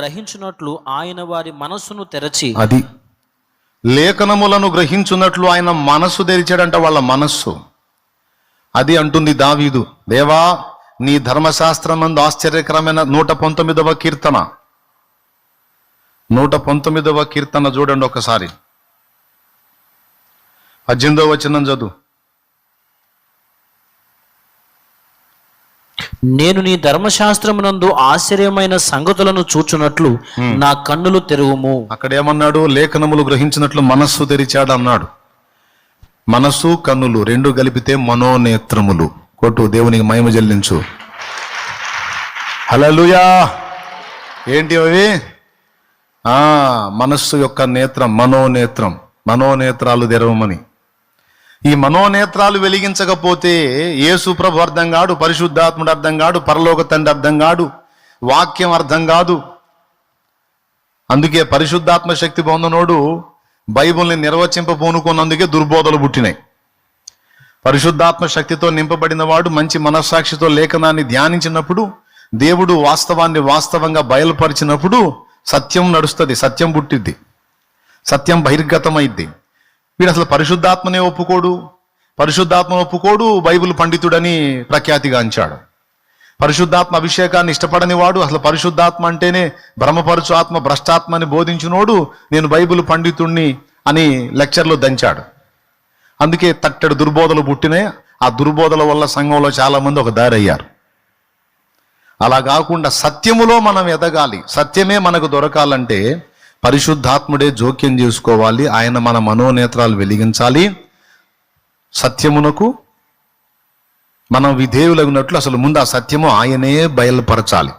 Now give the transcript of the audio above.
గ్రహించినట్లు ఆయన వారి మనస్సును తెరచి అది లేఖనములను గ్రహించున్నట్లు ఆయన మనస్సు తెరిచాడంట వాళ్ళ మనస్సు. అది అంటుంది దావీదు దేవా నీ ధర్మశాస్త్రమందు ఆశ్చర్యకరమైన నూట పంతొమ్మిదవ కీర్తన. నూట పంతొమ్మిదవ కీర్తన చూడండి ఒకసారి. పద్దెనిమిదవ వచనం చదువు. నేను నీ ధర్మశాస్త్రమునందు ఆశ్చర్యమైన సంగతులను చూచున్నట్లు నా కన్నులు తెరువుము. అక్కడ ఏమన్నాడు లేఖనములు గ్రహించినట్లు మనస్సు తెరిచాడు అన్నాడు. మనస్సు కన్నులు రెండు కలిపితే మనోనేత్రములు. కొట్టు దేవునికి మహిమ చెల్లించు హలలుయా ఏంటి అవి? ఆ మనస్సు యొక్క నేత్రం మనోనేత్రం. మనోనేత్రాలు తెరవమని. ఈ మనోనేత్రాలు వెలిగించకపోతే యేసు ప్రభు అర్థం కాడు పరిశుద్ధాత్ముడు అర్థం కాడు పరలోక తండ్రి అర్థం కాడు వాక్యం అర్థం కాదు. అందుకే పరిశుద్ధాత్మ శక్తి పొందనోడు బైబిల్ని నిర్వచింప పూనుకున్నందుకే దుర్బోధలు పుట్టినాయి. పరిశుద్ధాత్మ శక్తితో నింపబడిన వాడు మంచి మనస్సాక్షితో లేఖనాన్ని ధ్యానించినప్పుడు దేవుడు వాస్తవాన్ని వాస్తవంగా బయలుపరిచినప్పుడు సత్యం నడుస్తుంది సత్యం పుట్టిద్ది. సత్యం బహిర్గతమైద్ది. వీడు అసలు పరిశుద్ధాత్మనే ఒప్పుకోడు. పరిశుద్ధాత్మను ఒప్పుకోడు బైబిల్ పండితుడని ప్రఖ్యాతిగాంచాడు పరిశుద్ధాత్మ అభిషేకాన్ని ఇష్టపడని వాడు అసలు పరిశుద్ధాత్మ అంటేనే భ్రమపరచు ఆత్మ భ్రష్టాత్మని బోధించినోడు నేను బైబిల్ పండితుణ్ణి అని లెక్చర్లో దంచాడు. అందుకే తట్టెడు దుర్బోధలు పుట్టినాయి. ఆ దుర్బోధల వల్ల సంఘంలో చాలా మంది ఒక దారి అయ్యారు అలా కాకుండా సత్యములో మనం ఎదగాలి. సత్యమే మనకు దొరకాలంటే పరిశుద్ధాత్ముడే జోక్యం చేసుకోవాలి. ఆయన మన మనోనేత్రాలు వెలిగించాలి. సత్యమునకు మనం విధేయులగినట్లు అసలు ముందు ఆ సత్యము ఆయనే బయలుపరచాలి.